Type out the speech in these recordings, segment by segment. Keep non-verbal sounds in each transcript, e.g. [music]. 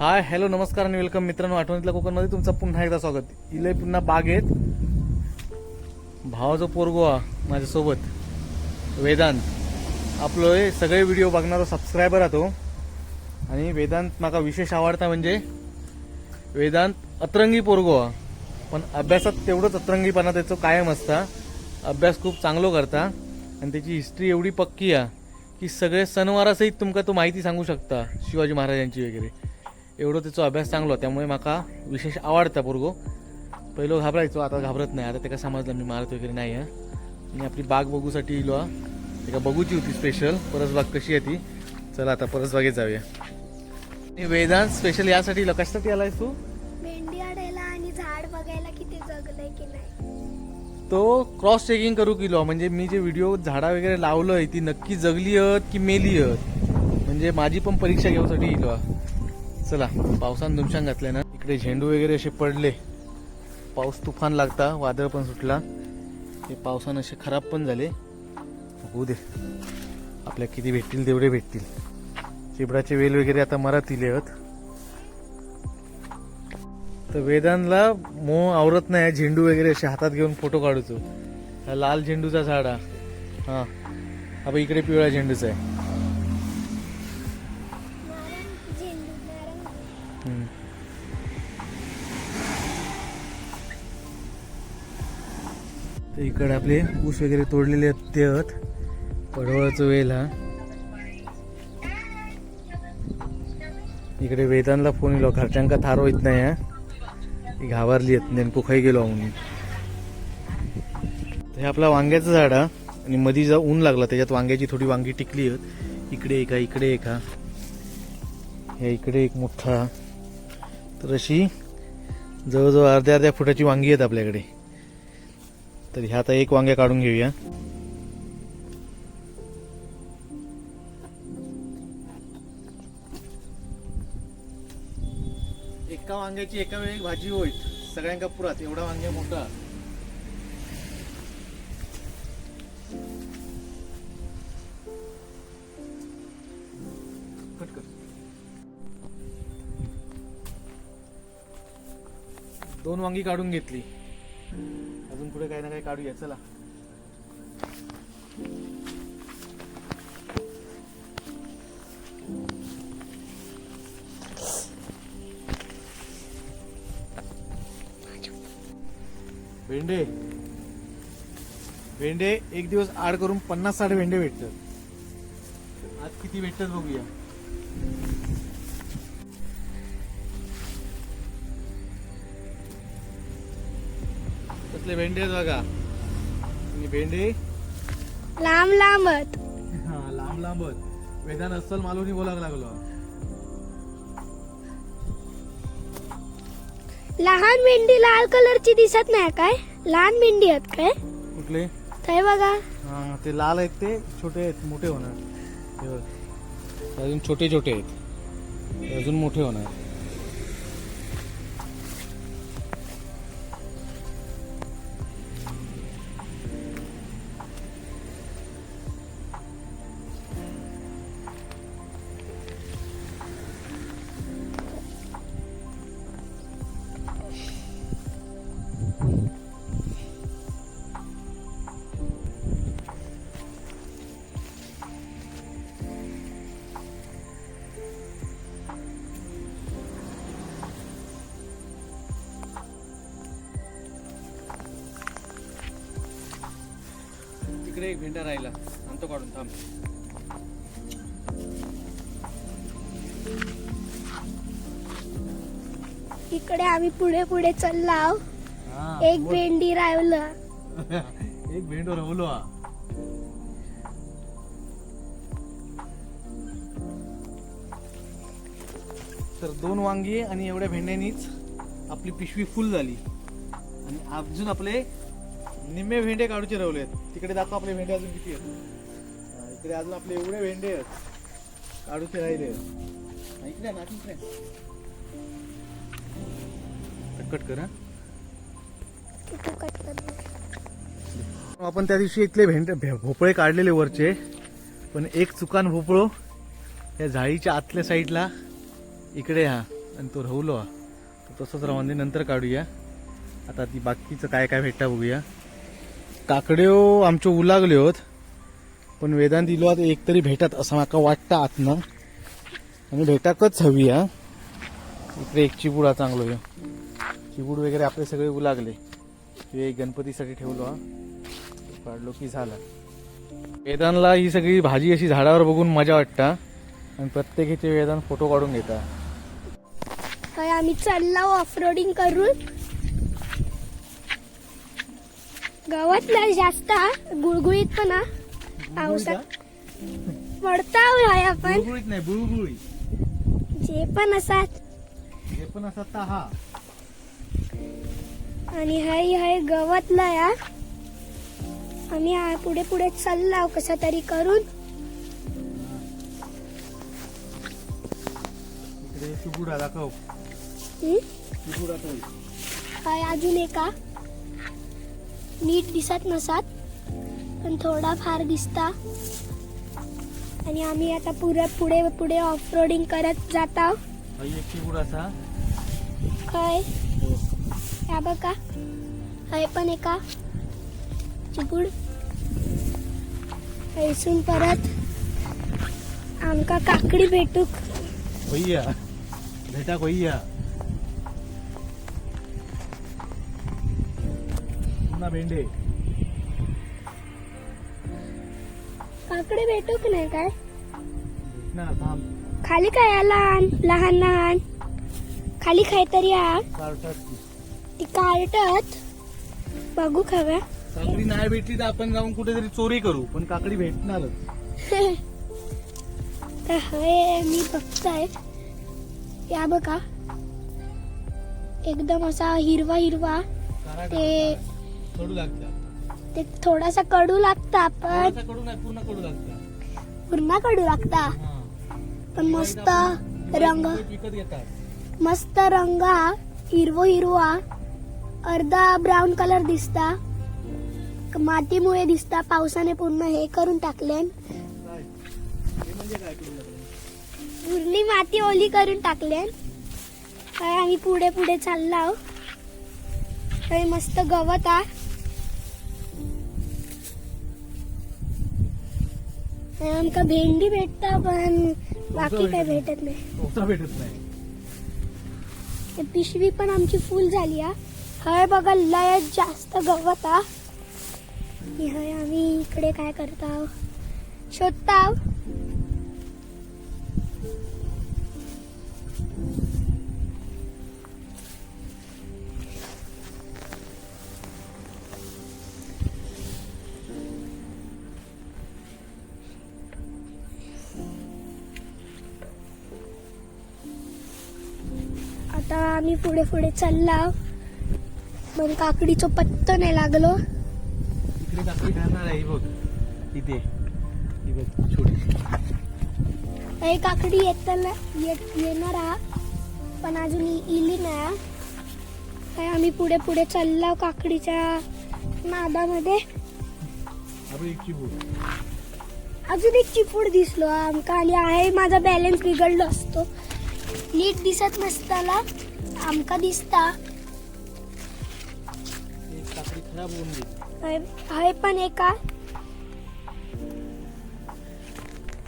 Hi hello नमस्कार आणि welcome मित्रांनो आठवणीतल्या कोकणमध्ये तुमचं पुन्हा एकदा स्वागत. इले पुन्हा बागेत भावाचा पोरगोवा माझ्यासोबत. वेदांत. आपलं सगळे व्हिडिओ बघणारा सबस्क्रायबर आहे तो आणि वेदांत माका विशेष आवडता म्हणजे वेदांत अतरंगी पोरगोवा पण अभ्यासात तेवढंच अतरंगीपणा त्याचं कायम असता. अभ्यास खूप चांगलो करता. आणि त्याची हिस्ट्री एवढी पक्की आहे की सगळे सणवारासहित तुमका तो माहिती सांगू शकता शिवाजी महाराजांची वगैरे. एवढं त्याचा अभ्यास चांगलो त्यामुळे माका विशेष आवडता पोरगो. पहिलो घाबरायचो आता घाबरत नाही. आता त्याला समजलं मी मारत वगैरे नाही आहे. आणि आपली बाग बघूसाठी इलो हा बघूची होती स्पेशल परसबाग कशी आहे ती. चला आता परसबागेत जाऊया. वेदांत स्पेशल यासाठी इलो कशासाठी आलायस तू? भेंडी आणायला आणि झाड बघायला किती जगलंय की नाही. तो क्रॉस चेकिंग करू किलो म्हणजे मी जे व्हिडिओ झाडा वगैरे लावलंय ती नक्की जगली आहेत की मेली आहेत? म्हणजे माझी पण परीक्षा घेऊसाठी इलो. चला पावसान दुमशान घातले ना. इकडे झेंडू वगैरे असे पडले. पाऊस तुफान लागता वादळ पण सुटला. हे पावसानं असे खराब पण झाले. होऊ दे. आपल्या किती भेटतील तेवढे भेटतील. चिबडाचे वेल वगैरे आता मरातील आहेत. तर वेदांना मोह आवरत नाही झेंडू वगैरे असे हातात घेऊन फोटो काढूचो. हा लाल झेंडूचा झाड हा. हा इकडे पिवळ्या झेंडूचा आहे. तर इकडे आपले ऊस वगैरे तोडलेले आहेत ते आहेत. पडवळाचं वेल हा. इकडे वेदांना फोन येलो घरच्यांका थारो येत नाही हा. घाबरली आहेत नेमकं खाई गेलो म्हणून हे आपला वांग्याचं झाड हा. आणि मधी जा ऊन लागला त्याच्यात वांग्याची थोडी वांगी टिकली आहेत. इकडे एका इकडे एका हे. इकडे एक मोठा तर अशी जवळजवळ अर्ध्या अर्ध्या फुटाची वांगी आहेत आपल्याकडे. तर ह्या आता एक वांग्या काढून घेऊया. एका वांग्याची एका वेळी भाजी होईल. सगळ्यांका पुरात एवढा वांग्या मोठा. कट कर. दोन वांगी काढून घेतली. अजून पुढे काही ना काही काढूया चला. भेंडे. भेंडे एक दिवस आड करून पन्नास साठ भेंडे भेटतात. आज किती भेटतात बघूया. कसले भेंडे आहेत बघा. आणि भेंडे? लांब लांबत. हा लांब लांबच वेदान अस्सल मालवणी बोलायला लागलो. लहान भेंडी लाल कलरची दिसत नाही काय? लहान भेंडी आहेत काय? कुठले? काय बघा. हा ते लाल आहेत ते छोटे आहेत मोठे होणार. हे बघ. अजून छोटे छोटे आहेत. अजून मोठे होणार. तिकडे एक भेंडा राहिला. आणतो काढून थांब. इकडे आम्ही पुढे पुढे चाललाव हा, एक बोल. भेंडी राहिलं. [laughs] एक भेंडो रवलो हा. तर दोन वांगी आणि एवढ्या भेंड्यांनीच आपली पिशवी फुल झाली. आणि अजून आपले निम्मे भेंडे काढूचे रवले तिकडे दाखव आपले भेंडे अजून किती आहेत? हा, इकडे अजून आपले एवढे भेंडे आहेत. काढूचे राहिले हा, इकडे ना इकडे. कट कर. हा. आपण त्या दिवशी इथले भेंड भे- भोपळे काढलेले वरचे. पण एक चुकान भोपळो या झाडीच्या आतल्या साईडला इकडे हा आणि तो राहुलो हा. तो तसंच राहून दे नंतर काढूया. आता ती बाकीचं काय काय भेटता बघूया. काकड्यो आमच्यो उलागले होत. पण वेदांत इलो आता एक तरी भेटत असं माका वाटतं आतनं. आणि भेटाकच हवी हा. इकडे एक चिबूड हा चांगलो ह्यो चिबूड वगैरे आपले सगळे उलागले हे एक गणपतीसाठी ठेवलो हा. काढलो की झाला. वेदांतला ही सगळी भाजी अशी झाडावर बघून मजा वाटता. आणि प्रत्येकाचे वेदांत फोटो काढून घेता. काय आम्ही चाललो ऑफरोडिंग करून? गावातला जास्त गुळगुळीत पण. पावसात. पडता हाय आपण. बुळबुळीत नाही बुळबुळी जे पण असतात. हे पण हा. आणि हाय हाय गवतला या आम्ही हा पुढे पुढे चाललाव कसा तरी करून. इकडे हा दाखव. दाखव काय अजून एका. नीट दिसत नसत पण थोडा फार दिसता. आणि आम्ही आता पुढे पुढे पुढे ऑफ रोडिंग करत जात काय? या बघा. हाय पण एका चिपूड हैसून परत आमका काकडी भेटूक भैया भेटा भैया पुन्हा भेंडे. काकडी भेटूक नाही काय? भेटणार थांब. खाली काय आहे लहान लहान लहान? खाली काहीतरी हा कार्टात ती कार्टत बघू खव्या. काकडी नाही भेटली तर आपण जाऊन कुठेतरी चोरी करू पण काकडी भेटणारच. [laughs] तर हवे मी बघताय. या बघा. एकदम असा हिरवा हिरवा. ते कडू ते थोडासा कडू लागता पण कडू नाही पूर्ण कडू लागतात पूर्ण कडू लागता. पण मस्त रंग विकत घेतात. मस्त रंग हा हिरवो हिरवा अर्धा ब्राऊन कलर दिसता. मातीमुळे दिसता पावसाने पूर्ण हे करून टाकले. हे म्हणजे पूर्णी माती ओली करून टाकले. आम्ही पुढे पुढे चाललो मस्त गवत आ आमका भेंडी भेटता पण बाकी काय भेटत नाही. भेटत पिशवी पण आमची फुल झाली हय बघा लय जास्त गवत हा. हय आम्ही इकडे काय करता शोधता पुढे पुढे चालला. पण काकडीचं पत्त नाही लागलो. इकडे काकडी ठरणार आहे बघ. इथे. ही बघ छोटी. काकडी येताना येत- येणार. हा पण अजून इली नाही. काय आम्ही पुढे पुढे चाललो काकडीच्या नादामध्ये? अजून एक चिपूड दिसलो. आमका आणि आहे माझा बॅलन्स बिघडलो असतो. नीट दिसत नसताना आमका दिसता. काकडी खराब होऊन गेली. हाय- हाय पण एका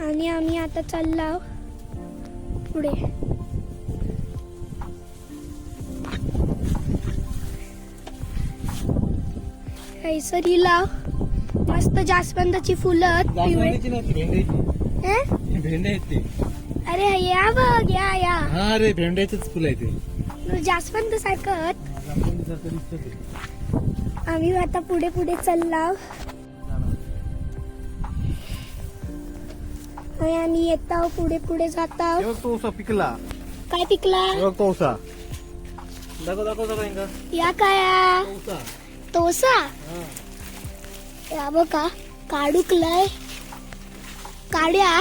आणि आम्ही आता चाललो पुढे. हैसर हिला मस्त जास्वंदाची फुलं पिवळे. जास्वंदीची नाही ती भेंड्याची हं? भेंडे आहेत ते. अरे या बघ या या. हा रे भेंड्याचेच फुल आहे ते. जास्वंद सारखं. आम्ही आता पुढे पुढे चाललो आणि येताव पुढे पुढे जाताव. हे बघ तो उसा पिकला. काय पिकला? बघ तो उसा. दाखव दाखव दाखव या काय? तोसा हा. या बघा काढूकलाय काढ्या.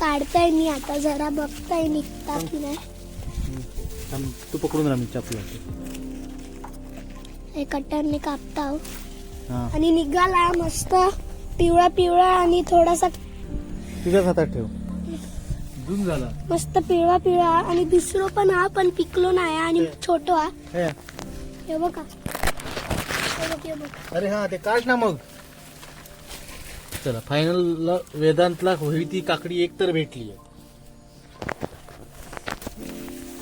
काढताय मी आता जरा बघताय निघता की नाही. थांब, तू पकडून राहा मी चापला हे कट्टरने कापताव. हा. आणि निघाला मस्त. पिवळा पिवळा आणि थोडासा तुझ्याच हातात ठेव. जून झाला. मस्त पिवळा पिवळा. आणि दुसरं पण हा पण पिकलो नाही आणि छोटो हा. हे, हे बघा. हे बघ हे बघ. अरे हा ते काढ ना मग. चला फायनल वेदांतला होई ती काकडी एक तर भेटली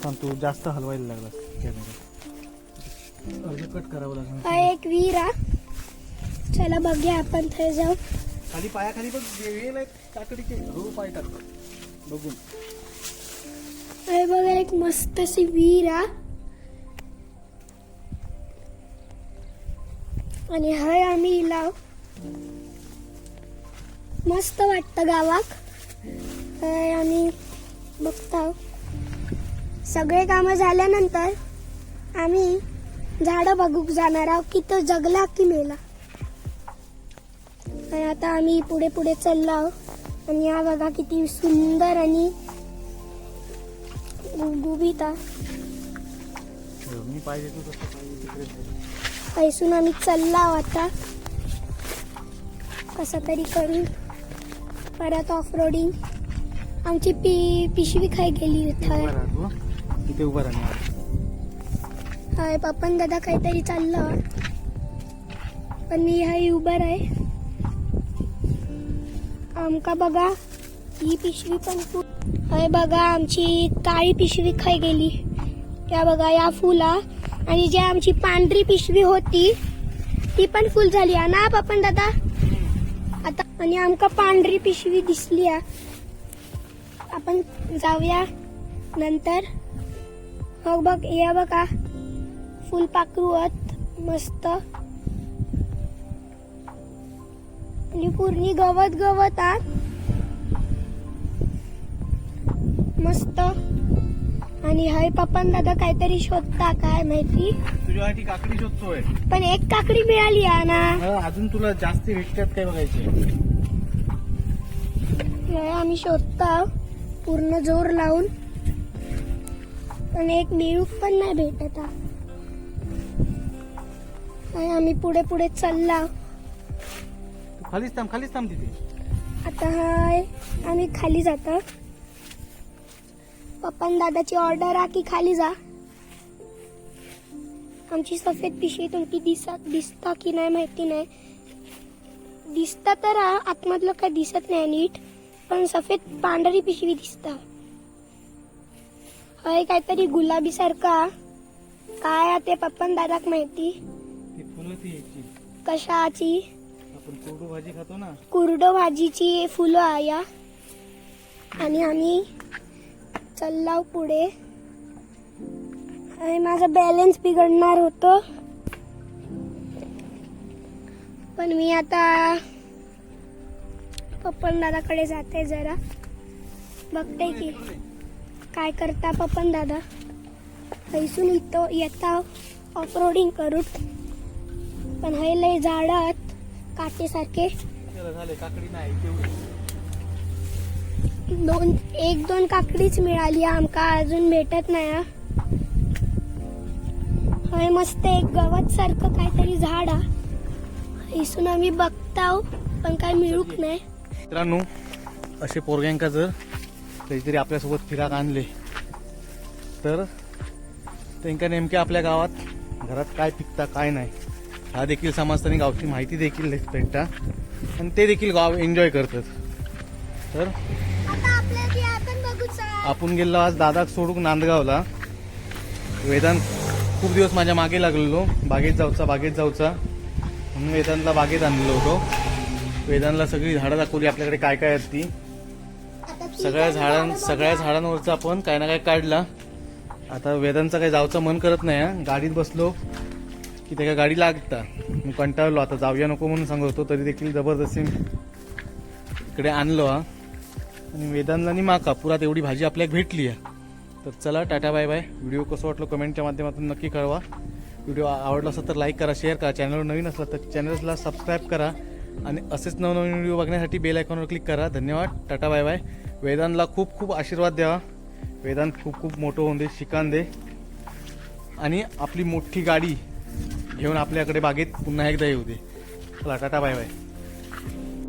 पण तू जास्त हलवायला लागला कट करावं लागणार हा एक विहीर हा. चला बघूया आपण थंय जाऊ. खाली पायाखाली बघ वेल आहेत काकडीचे हो पाय टाक बघून. हे बघा एक मस्त अशी विहीर हा. आणि हय आम्ही इलाव मस्त वाटतं गावाक हय आम्ही बघताव सगळे कामं झाल्यानंतर आम्ही झाडं बघूक जाणार आहोत की तो जगला की मेला. आणि आता आम्ही पुढे पुढे चाललो आहोत. आणि हा बघा किती सुंदर आणि गुबगुबीत मी पाहिजे तू तसं पाहिजे तिकडे. जायचं. पैसून आम्ही चाललो आहोत आता. कसं तरी करून परत ऑफ रोडिंग आमची पी पिशवी खाय गेली तू तिथे उभा राहा हाय पप्पन दादा काहीतरी चाललं. पण मी हाय उभा आहे आमका बघा ही पिशवी पण खूप हाय बघा आमची काळी पिशवी खाय गेली. या बघा या फुला. आणि जी आमची पांढरी पिशवी होती ती पण फुल झाली. आहे ना पप्पन दादा? आता आणि आमका पांढरी पिशवी दिसली आहे आपण जाऊया नंतर. हो बघ या बघा. फुल पाखरूत मस्त. आणि पूर्णी गवत गवत आत मस्त. आणि हाय पप्पन दादा काहीतरी शोधता काय माहिती? तुझ्यासाठी काकडी शोधतोय. पण एक काकडी मिळाली आहे ना अजून तुला जास्त भेटतात काय बघायचे? आम्ही शोधता. पूर्ण जोर लावून. पण एक मिळूक पण नाही भेटत. आणि आम्ही पुढे पुढे चालला. खालीच थांब खालीच थांब तिथे. आता हाय आम्ही खाली जातो. पप्पन दादाची ऑर्डर आ की खाली जा. आमची सफेद पिशवी तुमची दिसत दिसता की नाही माहिती नाही. दिसता तर आतमधलं काय दिसत नाही नीट पण सफेद पांढरी पिशवी दिसता. हय काहीतरी गुलाबी सारखा काय ते पप्पन दादाक माहिती? ती फुलं ती याची. कशाची? आपण कोरडू भाजी खातो ना. कुरडो भाजीची फुलं आया आणि आम्ही चाललाव पुढे. आणि माझा बॅलन्स बिघडणार होतं. पण मी आता पप्पन दादाकडे जाते जरा. बघते की. काय करता पप्पन दादा? हैसून इथं येता ऑफ रोडिंग करून. पण हे लय झाडात काटेसारखे. सारखे दोन एक दोन काकडीच मिळाली आमका अजून भेटत नाही हा. हय मस्त एक गवत सारखं काहीतरी झाड हा इसून आम्ही बघताव पण काय मिळूक नाही. मित्रांनो असे पोरग्यांका जर कधीतरी आपल्यासोबत फिराक आणले. तर त्यांका नेमके आपल्या गावात घरात काय पिकता काय नाही हा देखील समजताना गावची माहिती देखील भेटता आणि ते देखील गाव एन्जॉय करतात. तर आपण गेलो आज दादाक सोडून नांदगावला. वेदांत खूप दिवस माझ्या मागे लागलेलो. बागेत जाऊचा बागेत जाऊचा. म्हणून वेदांतला बागेत आणलेलो होतो. वेदांतला सगळी झाडं दाखवली आपल्याकडे काय काय आहेत ती. सगळ्या झाडां सगळ्या झाडांवरचं आपण काय ना काय काढला. आता वेदांचा काही जाऊचं मन करत नाही हा. गाडीत बसलो की त्या गाडी लागता. मी कंटाळलो आता जाऊया नको म्हणून सांगत होतो तरी देखील जबरदस्ती इकडे आणलो हा. आणि वेदांला आणि माका पुरात एवढी भाजी आपल्याला भेटली आहे तर चला टाटा बाय बाय. व्हिडिओ कसं वाटलं कमेंटच्या माध्यमातून नक्की कळवा. व्हिडिओ आवडला असेल तर लाईक करा शेअर करा. चॅनलवर नवीन असला तर चॅनलला सबस्क्राईब करा. आणि असेच नवनवीन व्हिडिओ बघण्यासाठी बेल आयकॉनवर क्लिक करा. धन्यवाद. Tata bye bye. वेदांतला खूप खूप आशीर्वाद द्यावा वेदांत खूप खूप मोठं होऊन दे शिकान दे. आणि आपली मोठी गाडी घेऊन आपल्याकडे बागेत पुन्हा एकदा येऊ दे. चला टाटा बाय बाय.